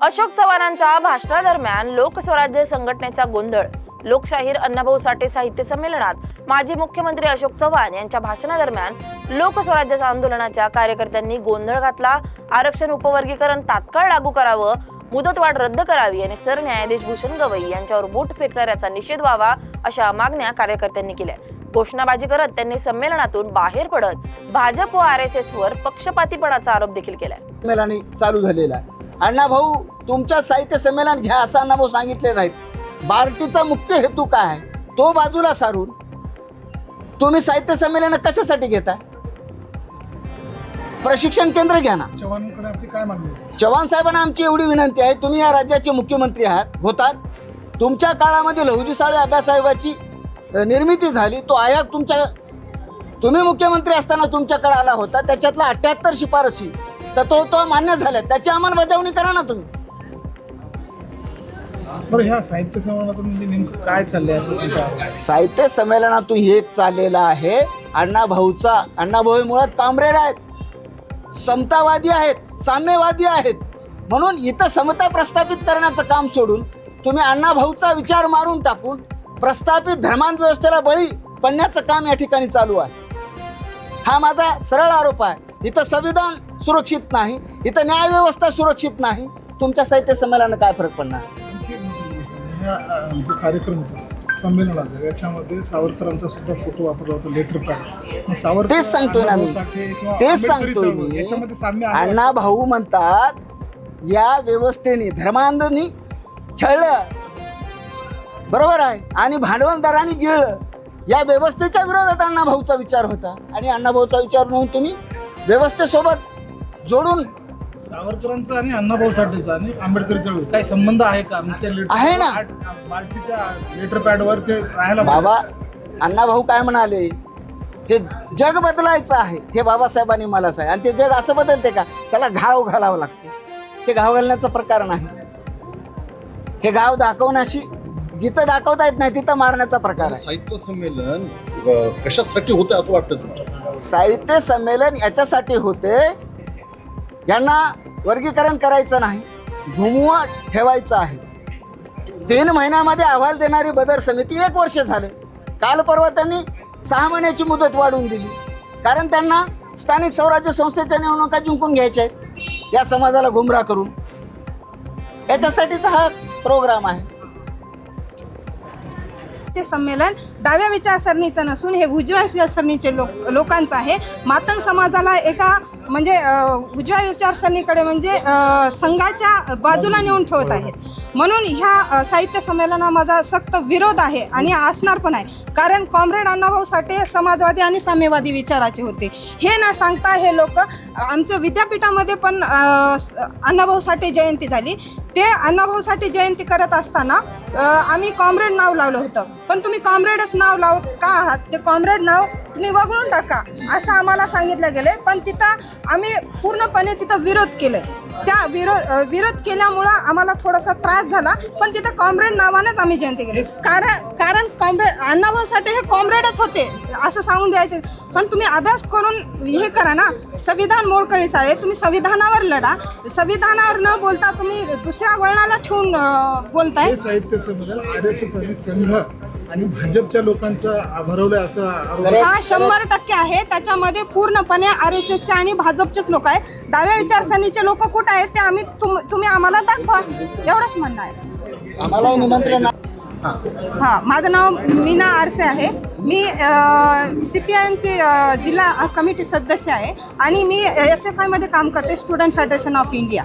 अशोक चव्हाणांच्या भाषणादरम्यान लोकस्वराज्य संघटनेचा गोंधळ. लोकशाहीर अण्णाभाऊ साठे साहित्य संमेलनात माजी मुख्यमंत्री अशोक चव्हाण यांच्या भाषणादरम्यान लोकस्वराज्य आंदोलनाच्या कार्यकर्त्यांनी गोंधळ घातला. आरक्षण उपवर्गीकरण तात्काळ लागू करावं मुदतवाढ रद्द करावी आणि सरन्यायाधीश भूषण गवई यांच्यावर बूट फेकणाऱ्याचा निषेध व्हावा अशा मागण्या कार्यकर्त्यांनी केल्या. घोषणाबाजी करत त्यांनी संमेलनातून बाहेर पडत भाजप व आर एस एस वर पक्षपातीपणाचा आरोप देखील केलाय. चालू झालेला आहे. अण्णा भाऊ तुमच्या साहित्य संमेलन घ्या असं अण्णा भाऊ सांगितले नाहीत. बार्टीचा मुख्य हेतू काय आहे? तो बाजूला सारून तुम्ही साहित्य संमेलन कशासाठी घेताय? प्रशिक्षण केंद्र घ्या ना. चव्हाणांकडे आपली काय मागणी आहे? चव्हाण साहेबांना आमची एवढी विनंती आहे तुम्ही या राज्याचे मुख्यमंत्री आहात होतात. तुमच्या काळामध्ये लहुजी साळे अभ्यास आयोगाची निर्मिती झाली तो आयोग तुमच्या तुम्ही मुख्यमंत्री असताना तुमच्याकडे आला होता त्याच्यातला अठ्याहत्तर शिफारसी तर तो तो मान्य झाल्या त्याची अंमलबजावणी करा ना तुम्ही. बरं ह्या साहित्य संमेलनातून म्हणजे नेमकं काय चाललंय असं तुमच्या आरोप? साहित्य संमेलनातून हे चाललेलं आहे. अण्णा भाऊचा अण्णा भाऊ मुळात कामरेड आहेत. समतावादी आहेत साम्यवादी आहेत. म्हणून इथं समता प्रस्थापित करण्याचं काम सोडून तुम्ही अण्णा भाऊचा विचार मारून टाकून प्रस्थापित धर्मांत व्यवस्थेला बळी पडण्याचं काम या ठिकाणी चालू आहे. हा माझा सरळ आरोप आहे. इथं संविधान सुरक्षित नाही. इथं न्यायव्यवस्था सुरक्षित नाही. तुमच्या साहित्य संमेलनानं काय फरक पडणार? जो कार्यक्रम होता संमेलनाचा याच्यामध्ये सावरकरांचा सुद्धा फोटो वापरला होता लेटर पॅड सावरकर तेच सांगतोय ना मी. तेच सांगतोय मी. याच्यामध्ये साम्य आहे. अण्णा भाऊ म्हणतात या व्यवस्थेने धर्मांधनी छळलं बरोबर आहे आणि भांडवलदारांनी गिळलं या व्यवस्थेच्या विरोधात अण्णा भाऊचा विचार होता. आणि अण्णा भाऊचा विचार म्हणून तुम्ही व्यवस्थेसोबत जोडून. सावरकरांचा आणि अण्णाभाऊ साठेचा आणि आंबेडकरी चळवळ काही संबंध आहे का? मग त्या लेटर आहे ना. बाल्टीच्या लेटर पॅडवर ते राहायला बाबा अण्णा भाऊ काय म्हणाले? हे जग बदलायचं आहे. हे बाबासाहेबांनी मला सांग. आणि ते जग असं बदलते का? त्याला घाव घालावं लागते. ते घाव घालण्याचा प्रकार नाही हे गाव दाखवण्याशी जिथं दाखवता येत नाही तिथं मारण्याचा प्रकार आहे. साहित्य संमेलन अ, कशासाठी होतं असं वाटतं तुम्हाला? साहित्य संमेलन याच्यासाठी होते यांना वर्गीकरण करायचं नाही घुमवत ठेवायचं आहे. तीन महिन्यामध्ये अहवाल देणारी बदर समिती एक वर्ष झालं. काल परवा त्यांनी सहा महिन्याची मुदत वाढवून दिली. कारण त्यांना स्थानिक स्वराज्य संस्थेच्या निवडणुका जिंकून घ्यायच्या आहेत. या समाजाला गुमराह करून. याच्यासाठीचा हा प्रोग्राम आहे. साहित्य संमेलन डाव्या विचारसरणीचं नसून हे उजव्या विचारसरणीचे लोक लोकांचं आहे. मातंग समाजाला एका म्हणजे उजव्या विचारसरणीकडे म्हणजे संघाच्या बाजूला नेऊन ठेवत आहेत. म्हणून ह्या साहित्य संमेलना माझा सक्त विरोध आहे आणि असणार पण आहे. कारण कॉम्रेड अण्णाभाऊ साठे समाजवादी आणि साम्यवादी विचाराचे होते. हे न सांगता हे लोक आमच्या विद्यापीठामध्ये पण अण्णाभाऊ साठे जयंती झाली. ते अण्णाभाऊ साठे जयंती करत असताना आम्ही कॉम्रेड नाव लावलं होतं. पण तुम्ही कॉम्रेडच नाव लावत का आहात? ते कॉम्रेड नाव तुम्ही वगळून टाका असं आम्हाला सांगितलं गेलं पण तिथं आम्ही पूर्णपणे तिथं विरोध केलं त्या विरोध विरोध केल्यामुळं आम्हाला थोडासा त्रास झाला पण तिथं कॉम्रेड नावानंच आम्ही जयंती केली. कारण कारण कॉम्रेड अण्णाभाऊ साठे हे कॉम्रेडच होते असं सांगून द्यायचे. पण तुम्ही अभ्यास करून हे करा ना. संविधान मोडकळी सारे तुम्ही संविधानावर लढा. संविधानावर न बोलता तुम्ही दुसऱ्या वळणाला ठेवून बोलताय. साहित्य संमेलन आर एस एस आणि संघ आणि भाजपच्या लोकांचं भरवलंय असं आरोप. हा शंभर टक्के आहे. त्याच्यामध्ये पूर्णपणे आर एस एसचे आणि भाजपचेच लोक आहेत. डाव्या विचारसरणीचे लोक कुठे आहेत ते आम्ही तुम तुम्ही आम्हाला दाखवा. एवढंच म्हणणं आहे. आम्हालाही निमंत्रण. हां. माझं नाव मीना आरसे आहे. मी सी पी आय एमची जिल्हा कमिटी सदस्य आहे. आणि मी एस एफ आयमध्ये काम करते स्टुडंट फेडरेशन ऑफ इंडिया